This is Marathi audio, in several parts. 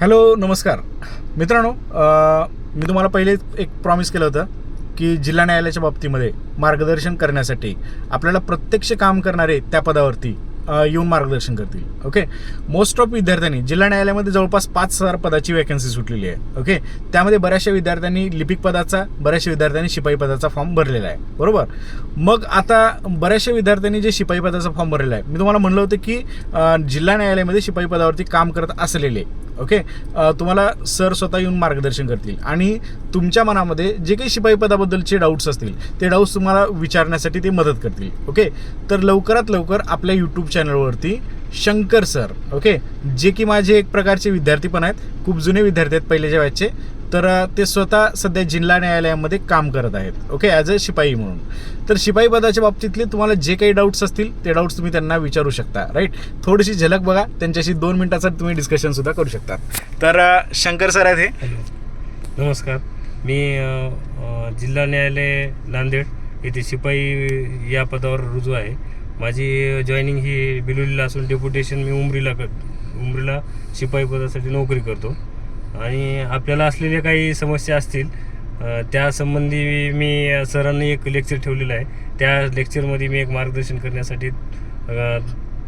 हॅलो नमस्कार. मित्रांनो मी तुम्हाला पहिले एक प्रॉमिस केलं होतं की जिल्हा न्यायालयाच्या बाबतीमध्ये मार्गदर्शन करण्यासाठी आपल्याला प्रत्यक्ष काम करणारे त्या पदावरती येऊन मार्गदर्शन करतील ओके मोस्ट ऑफ विद्यार्थ्यांनी जिल्हा न्यायालयामध्ये जवळपास पाच हजार पदाची वॅकन्सी सुटलेली आहे ओके त्यामध्ये बऱ्याचशा विद्यार्थ्यांनी लिपिक पदाचा बऱ्याचशा विद्यार्थ्यांनी शिपाई पदाचा फॉर्म भरलेला आहे बरोबर? मग आता बऱ्याचशा विद्यार्थ्यांनी जे शिपाई पदाचा फॉर्म भरलेला आहे मी तुम्हाला म्हणलं होतं की जिल्हा न्यायालयामध्ये शिपाई पदावरती काम करत असलेले ओके? तुम्हाला सर स्वतः येऊन मार्गदर्शन करतील. आणि तुमच्या मनामध्ये जे काही शिपाई पदाबद्दलचे डाऊट्स असतील ते डाऊट्स तुम्हाला विचारण्यासाठी ते मदत करतील. ओके? तर लवकरात लवकर आपल्या यूट्यूब चॅनलवरती शंकर सर ओके? जे की माझे एक प्रकारचे विद्यार्थी पण आहेत. खूप जुने विद्यार्थी आहेत पहिल्याच्या बॅचचे तर ते स्वतः सध्या जिल्हा न्यायालयामध्ये काम करत आहेत. ओके ॲज अ शिपाई म्हणून. तर शिपाई पदाच्या बाबतीतले तुम्हाला जे काही डाऊट्स असतील ते डाऊट्स तुम्ही त्यांना विचारू शकता राईट थोडीशी झलक बघा. त्यांच्याशी दोन मिनटाचा तुम्ही डिस्कशन सुद्धा करू शकता. तर शंकर सर आहेत हे. नमस्कार. मी जिल्हा न्यायालय नांदेड येथे शिपाई या पदावर रुजू आहे. माझी जॉईनिंग ही बिलोलीला असून डेप्युटेशन मी उमरीला कर उमरीला शिपाई पदासाठी नोकरी करतो. आणि आपल्याला असलेल्या काही समस्या असतील त्यासंबंधी मी सरांनी एक लेक्चर ठेवलेलं आहे. त्या लेक्चरमध्ये मी एक मार्गदर्शन करण्यासाठी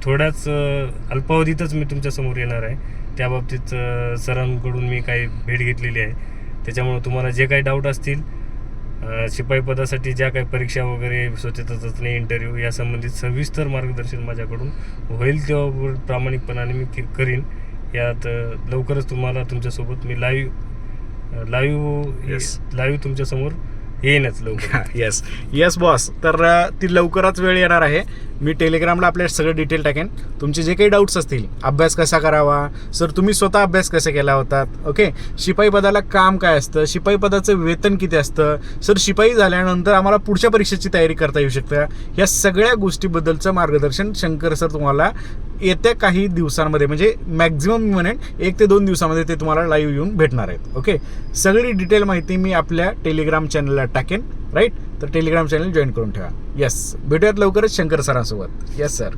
थोड्याच अल्पावधीतच मी तुमच्यासमोर येणार आहे. त्या बाबतीत सरांकडून मी काही भेट घेतलेली आहे. त्याच्यामुळं तुम्हाला जे काही डाऊट असतील शिपाई पदासाठी ज्या काही परीक्षा वगैरे स्वच्छता चाचणी इंटरव्ह्यू या संबंधित सविस्तर मार्गदर्शन माझ्याकडून होईल तेव्हा प्रामाणिकपणाने मी करीन. यात लवकरच तुम्हाला तुमच्यासोबत मी लाईव्ह लाईव्ह Yes. लाईव्ह तुमच्यासमोर येईनच लवकर. येस येस बॉस तर ती लवकरच वेळ येणार आहे. मी टेलिग्रामला आपल्या सगळं डिटेल टाकेन. तुमचे जे काही डाऊट्स असतील अभ्यास कसा करावा? सर तुम्ही स्वतः अभ्यास कसा केला होतात? ओके शिपाई पदाला काम काय असतं? शिपाई पदाचं वेतन किती असतं? सर शिपाई झाल्यानंतर आम्हाला पुढच्या परीक्षेची तयारी करता येऊ शकते. या सगळ्या गोष्टीबद्दलचं मार्गदर्शन शंकर सर तुम्हाला येत्या काही दिवसांमध्ये म्हणजे मॅक्झिमम मी म्हणेन एक ते दोन दिवसामध्ये ते तुम्हाला लाईव्ह येऊन भेटणार आहेत. ओके सगळी डिटेल माहिती मी आपल्या टेलिग्राम चॅनलला टाकेन. राईट? तर टेलिग्राम चॅनल जॉईन करून ठेवा. येस भेटूयात लवकरच शंकर सरांसोबत. Yes sir